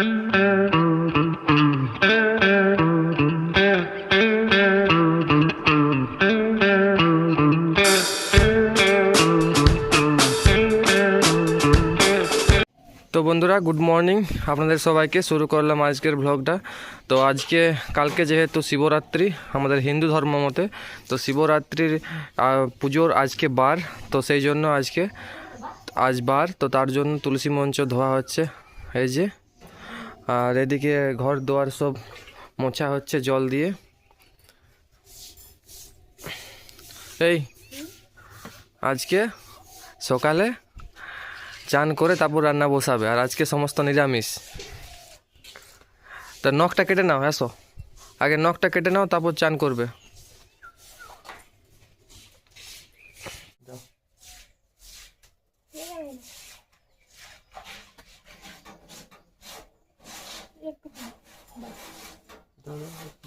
তো বন্ধুরা good morning আপনাদের সবাইকে শুরু করলাম আজকের ব্লগটা তো আজকে, কালকে যেহেতু শিবরাত্রি আমাদের হিন্দু ধর্ম মতে, তো শিবরাত্রির পুজোর আজকে বার, তো সেই জন্য আজকে আজ বার, তো তার জন্য তুলসী মঞ্চ ধোয়া হচ্ছে। এই যে আর এদিকে ঘর দোয়ার সব মোছা হচ্ছে জল দিয়ে। এই, আজকে সকালে চান করে তারপর রান্না বসাবে, আর আজকে সমস্ত নিরামিষ। তা নখটা কেটে নাও, আসো। আগে নখটা কেটে নাও, তারপর চান করবে।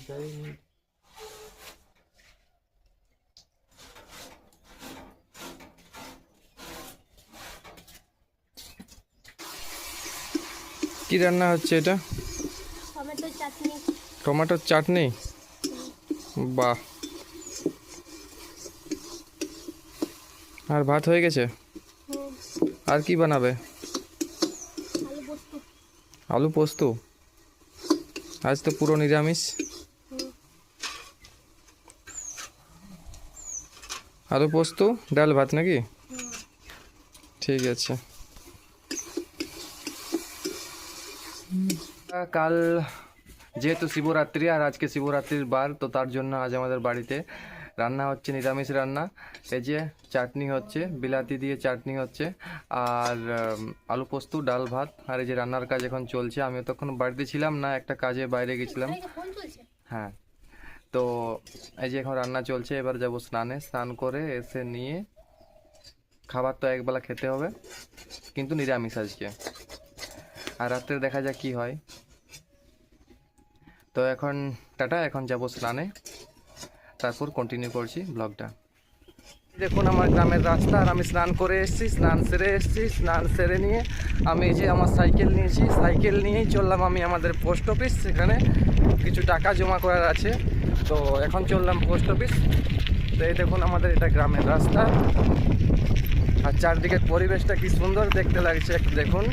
কি রান্না হচ্ছে এটা? টমেটো চাটনি। টমেটোর চাটনি? বাহ। আর ভাত হয়ে গেছে? আর কি বানাবে? আলু পোস্ত? আজ তো পুরো নিরামিষ। আলু পোস্ত ডাল ভাত নাকি? ঠিক আছে। কাল যেহেতু শিবরাত্রি আর আজকে শিবরাত্রির বার তো তার জন্য আজ আমাদের বাড়িতে রান্না হচ্ছে নিরামিষ রান্না। এই যে চাটনি হচ্ছে বিলাতি দিয়ে চাটনি হচ্ছে আর আলু পোস্ত ডাল ভাত আর এই যে রান্নার কাজ এখন চলছে। আমি তখন বাড়িতে ছিলাম না একটা কাজে বাইরে গেছিলাম। হ্যাঁ। তো এই যে এখন রান্না চলছে, এবার যাব স্নানে। স্নান করে এসে নিয়ে খাবার তো একবেলা খেতে হবে, কিন্তু নিরামিষ আজকে। আর রাত্রে দেখা যাক কি হয়। তো এখন, টাটা, এখন যাব স্নানে। তারপর কন্টিনিউ করছি ব্লগটা দেখুন আমার গ্রামের রাস্তা, আর আমি স্নান করে এসেছি, স্নান সেরে এসেছি, স্নান সেরে নিয়ে আমি এই যে আমার সাইকেল নিয়েছি, সাইকেল নিয়েই চললাম আমি আমাদের পোস্ট অফিস সেখানে কিছু টাকা জমা করার আছে। তো এখন চললাম পোস্ট অফিস। তো এই দেখুন আমাদের এটা গ্রামের রাস্তা। আর চারদিকের পরিবেশটা কি সুন্দর দেখতে লাগছে, একটু দেখুন।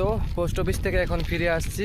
তো পোস্ট অফিস থেকে এখন ফিরে আসছি।